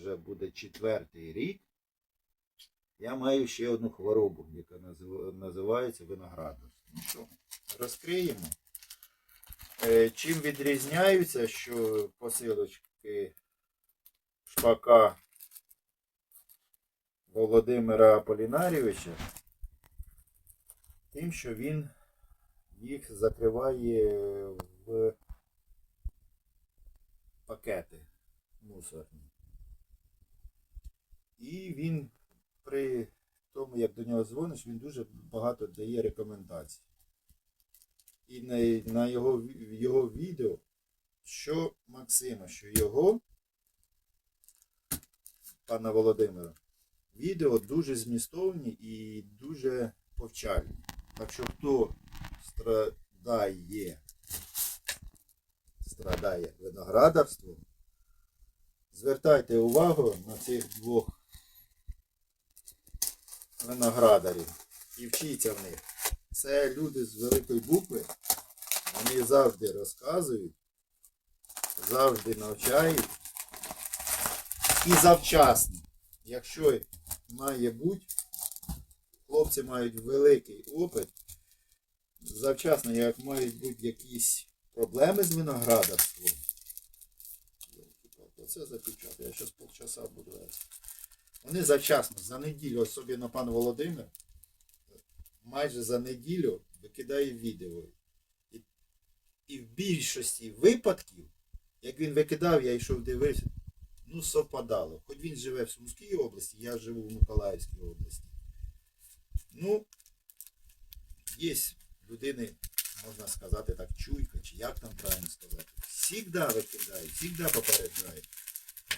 вже буде четвертий рік, я маю ще одну хворобу, яка називається виноградник. Ну розкриємо. Е, Чим відрізняються, що посилочки шпака Володимира Аполінарійовича, тим, що він їх закриває в пакети мусорні. І він при тому, як до нього дзвониш, він дуже багато дає рекомендацій. І на, на його, його відео, що Максима, що його, пана Володимира, відео дуже змістовні і дуже повчальні. Так що хто страдає, страдає виноградарством, звертайте увагу на цих двох виноградарів і вчіться в них. Це люди з великої букви. Вони завжди розказують, завжди навчають. І завчасно. Якщо має бути, хлопці мають великий опит, завчасно, як мають бути якісь проблеми з виноградарством. Оце запечатаю. Я зараз полчаса буду. Вони завчасно, за неділю, особливо пан Володимир, майже за неділю викидає відео. І, і в більшості випадків, як він викидав, я йшов дивився, ну совпадало. Хоч він живе в Сумській області, я живу в Миколаївській області. Ну, є людини, можна сказати так, чуйка, чи як там правильно сказати. Всігда викидає, всігда попереджає.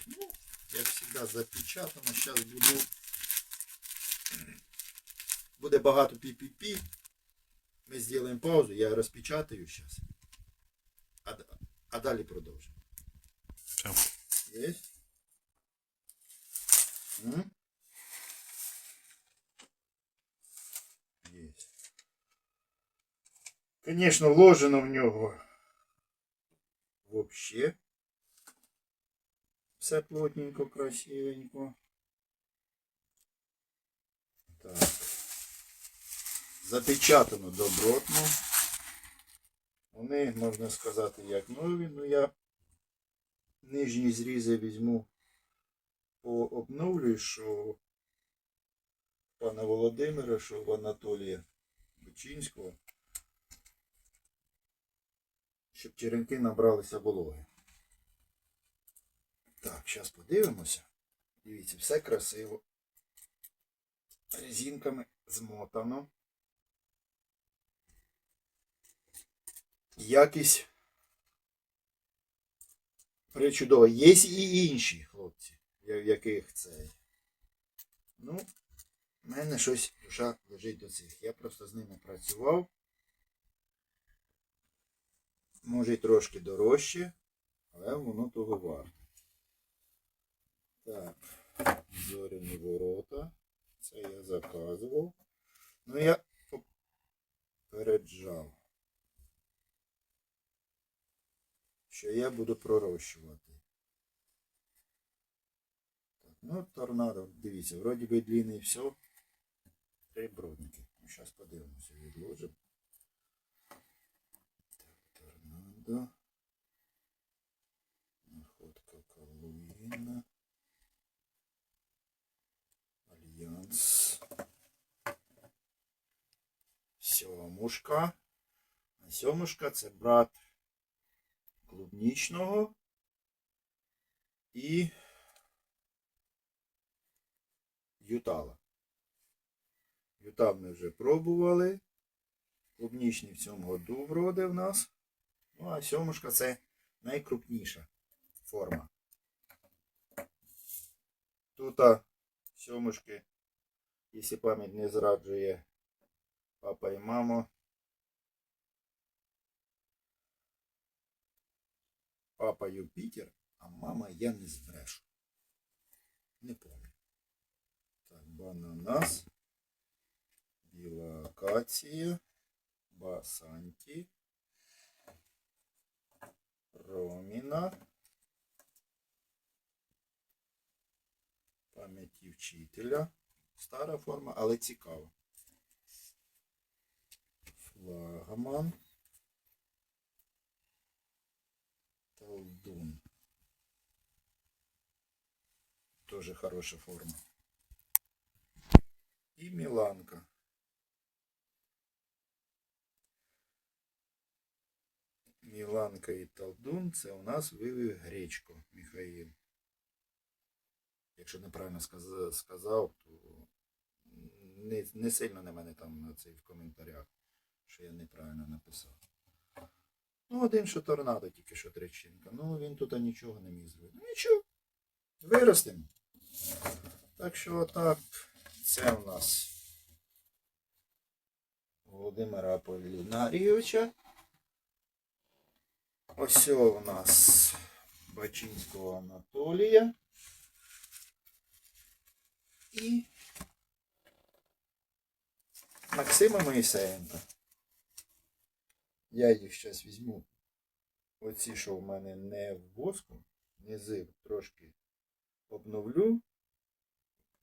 Ну, як завжди, запечатано. Зараз буду. Буде багато пі-пі-пі. Ми зробимо паузу, я розпечатаю зараз. А, а далі продовжимо. Все. Є? Є. Звісно, вложено в нього вообще. Все плотненько, красивенько. Так. Запечатано добротно. Вони, можна сказати, як нові, ну я нижні зрізи візьму пообновлюю, що пана Володимира, що в Анатолія Бучинського, щоб черенки набралися вологи. Так, зараз подивимося. Дивіться, все красиво. Резинками змотано. Якість причудова. Є і інші хлопці, в яких це. Ну, в мене щось душа лежить до цих. Я просто з ними працював. Може й трошки дорожче, але воно того варто. Так, зоряні ворота. Це я заказував. Ну я попереджав, що я буду пророщувати. Так, ну, торнадо, дивіться, вроді би длинний все. Три бродники. Ну, зараз подивимося, відложимо. Так, торнадо. Альянс. Сьомушка. А сьомушка це брат клубнічного і Ютала. Ютал ми вже пробували. Клубнічний в цьому году вроде в нас. Ну, а сьомушка це найкрупніша форма. Тут сьомушки, якщо пам'ять не зраджує папа і мама. Папа Юпітер, а мама я не збрешу. Не пам'ятаю. Так, бананас, біла акація, басанті, роміна, пам'яті вчителя. Стара форма, але цікава. Флагман. Талдун. Тоже хороша форма. І Міланка. Міланка і Талдун це у нас вивів Гречко Михаїл. Якщо неправильно сказав, то не, не сильно на мене там на цей в коментарях, що я неправильно написав. Ну, один що торнадо, тільки що тричинка. Ну, він тут нічого не міг зробити. Ну нічого. Виростемо. Так що отак, це у нас Володимира Аполінарійовича. Ось у нас Бачинського Анатолія. І Максима Моїсеєнка. Я їх зараз візьму. Оці, що в мене не в воску, низи трошки обновлю,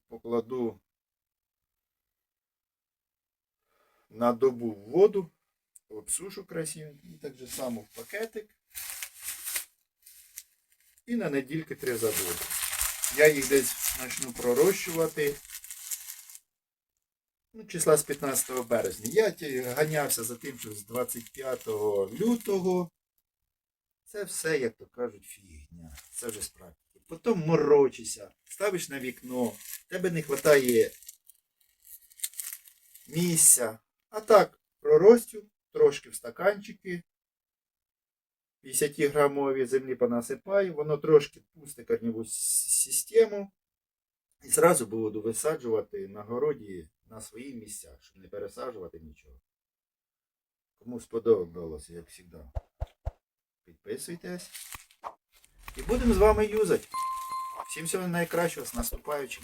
покладу на добу в воду, обсушу красивенько і так же само в пакетик. І на недільки три забуду. Я їх десь почну пророщувати. Ну, числа з 15 березня. Я ганявся за тим, що з 25 лютого. Це все, як то кажуть, фігня. Це вже практики. Потім морочишся, ставиш на вікно, тебе не вистачає місця. А так, проростю, трошки в стаканчики. 50 грамові землі понасипаю, воно трошки пусте корневу систему. І зразу буду висаджувати на городі на свої місця, щоб не пересаджувати нічого. Кому сподобалося, як завжди. Підписуйтесь. І будемо з вами юзати. Всім всього найкращого з наступаючим.